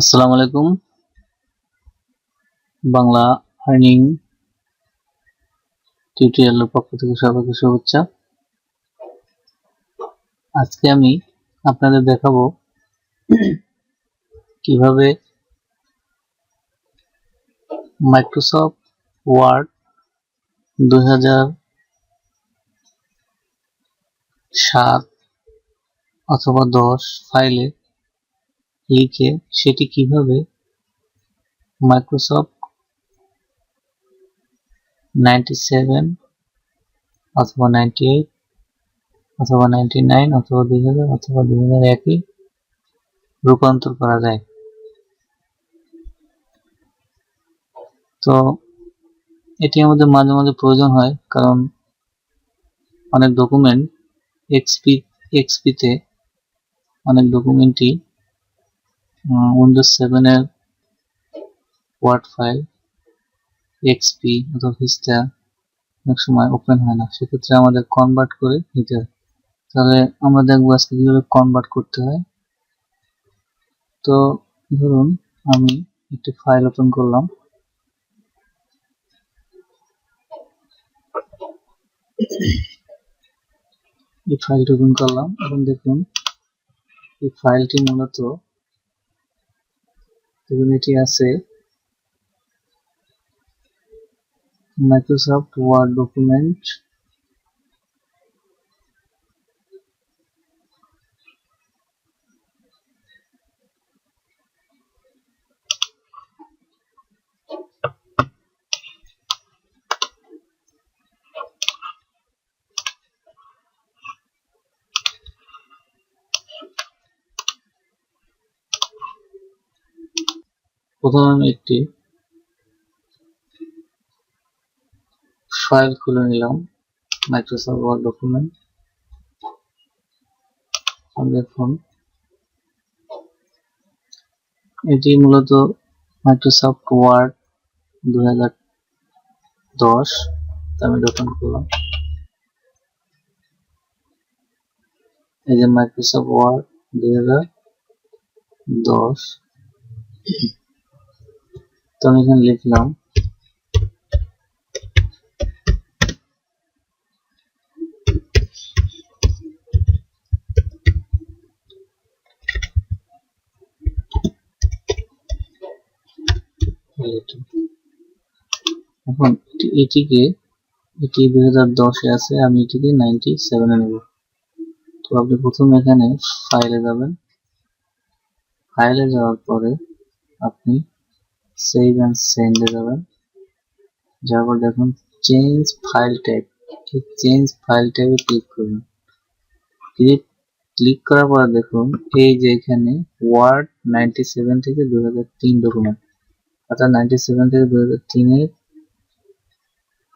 আসসালামু আলাইকুম। বাংলা আর্নিং টিউটোরিয়ালের পক্ষ থেকে সবাইকে শুভেচ্ছা। আজকে আমি আপনাদের দেখাবো কীভাবে মাইক্রোসফট ওয়ার্ড দুই সাত অথবা দশ ফাইলে লিখে সেটি কীভাবে মাইক্রোসফট নাইনটি সেভেন অথবা নাইনটি এইট অথবা নাইনটি নাইন অথবা দুই হাজার অথবা দুই হাজার একই রূপান্তর করা যায়। তো এটি আমাদের মাঝে মাঝে প্রয়োজন হয়, কারণ অনেক ডকুমেন্ট এক্সপি এক্সপিতে অনেক ডকুমেন্টই উইন্ডোজ সেভেনের ওয়ার্ড ফাইল এক্সপি অথবা ভিস্টা অনেক সময় ওপেন হয় না। সেক্ষেত্রে আমাদের কনভার্ট করে নিতে হয়। তাহলে আমরা দেখব আজকে কীভাবে কনভার্ট করতে হয়। তো ধরুন আমি একটি ফাইল ওপেন করলাম। এই ফাইলটি ওপেন করলাম এবং দেখুন, এই ফাইলটি মূলত দেখুন এটি আছে মাইক্রোসফট ওয়ার্ড ডকুমেন্ট প্রথমে একটি ফাইল খুলে নিলাম মাইক্রোসফট ওয়ার্ড ডকুমেন্ট দেখুন এটি মূলত মাইক্রোসফট ওয়ার্ড দু হাজার দশ আমি ওপেন করলাম। এই যে মাইক্রোসফট ওয়ার্ড দুই হাজার দশ তো আমি এখানে লিখলাম। এখন এটিকে, এটি দুই হাজার দশে আছে, আমি এটিকে নাইনটি সেভেনে নেব। তো আপনি প্রথম এখানে ফাইলে যাবেন। ফাইলে যাওয়ার পরে আপনি সেভ অ্যান্ড সেন্ডে যাবেন। যাওয়ার পর দেখুন change file type change file টাইপে ক্লিক করবেন ক্লিক ক্লিক করার পর দেখুন, এই যে এখানে ওয়ার্ড নাইনটি সেভেন থেকে দু হাজার তিন ডকুমেন্ট অর্থাৎ নাইনটি সেভেন থেকে দু হাজার তিনের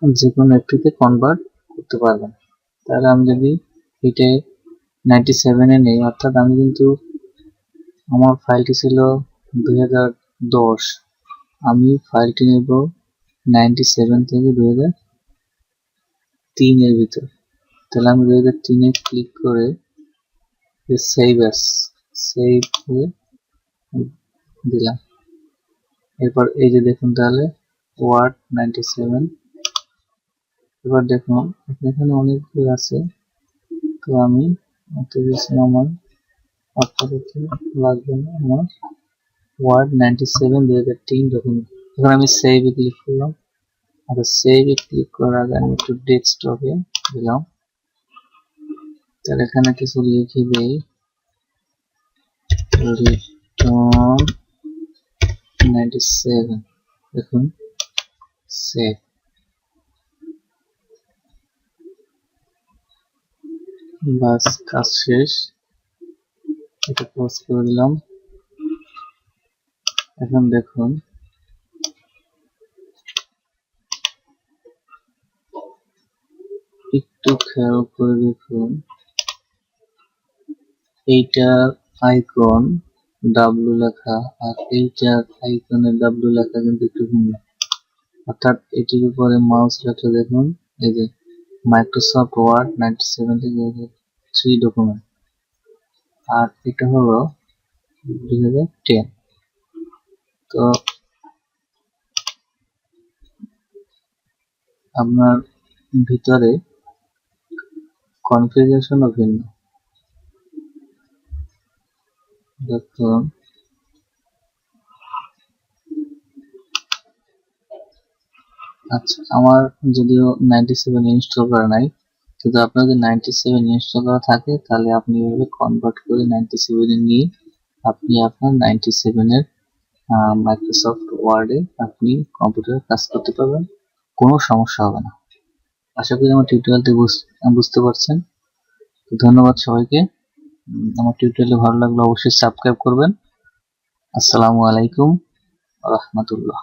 যে কোনো একটিতে কনভার্ট করতে পারবেন। তাহলে আমি যদি এটা নাইনটি সেভেনে নেই, অর্থাৎ আমি কিন্তু আমার ফাইলটি ছিল দুই হাজার দশ। আমি ফাইলটি নেব নাইনটি সেভেন থেকে দু হাজার তিনের ভিতর। তাহলে আমি দু হাজার তিনে ক্লিক করে সেভ অ্যাস সেভ হয়ে দিলাম। এরপর এই যে দেখুন তাহলে ওয়ার্ড নাইনটি সেভেন। এবার দেখুন, এখানে অনেকগুলো আছে। তো আমি আমার আপাতত লাগবে না, আমার ওয়ার্ড নাইনটি সেভেন দুই হাজার তিন ডকুমেন্ট এখন আমি সেভে ক্লিক করলাম। আর সেভে ক্লিক করার আগে আমি একটু ডেস্কটপে দিলাম। তাহলে এখানে কিছু লিখে দেই। নাইনটি সেভেন দেখুন সেভ বাস, কাজ শেষ। এটা পোস্ট করে দিলাম। এখন দেখুন। একটু খেয়াল করে দেখুন। এইটার আইকন ডাব্লু লেখা, আর এইটার আইকনের ডাব্লু লেখা কিন্তু একটু ভিন্ন। অর্থাৎ এটির উপরে মাউস রাখলে দেখুন, এই যে মাইক্রোসফট ওয়ার্ড নাইনটি সেভেন থেকে থ্রি ডকুমেন্ট আর এটা হলো দুই হাজার টেন তো আপনার ভিতরে কনফিগারেশনও ভিন্ন। দেখুন। আচ্ছা আমার যদিও নাইনটি সেভেন ইনস্টল করা নাই যদি আপনার যদি নাইনটি সেভেন ইনস্টল করা থাকে, তাহলে আপনি এভাবে কনভার্ট করে নাইনটি সেভেনে নিয়ে আপনি আপনার নাইনটি সেভেনের মাইক্রোসফট ওয়ার্ডে আপনি কম্পিউটারে কাজ করতে পারবেন, কোনো সমস্যা হবে না। আশা করি আমার টিউটোরিয়ালটি বুঝতে পারছেন। ধন্যবাদ সবাইকে। আমার টিউটোরিয়ালটি ভালো লাগলে অবশ্যই সাবস্ক্রাইব করবেন। আসসালামু আলাইকুম রহমতুল্লাহ।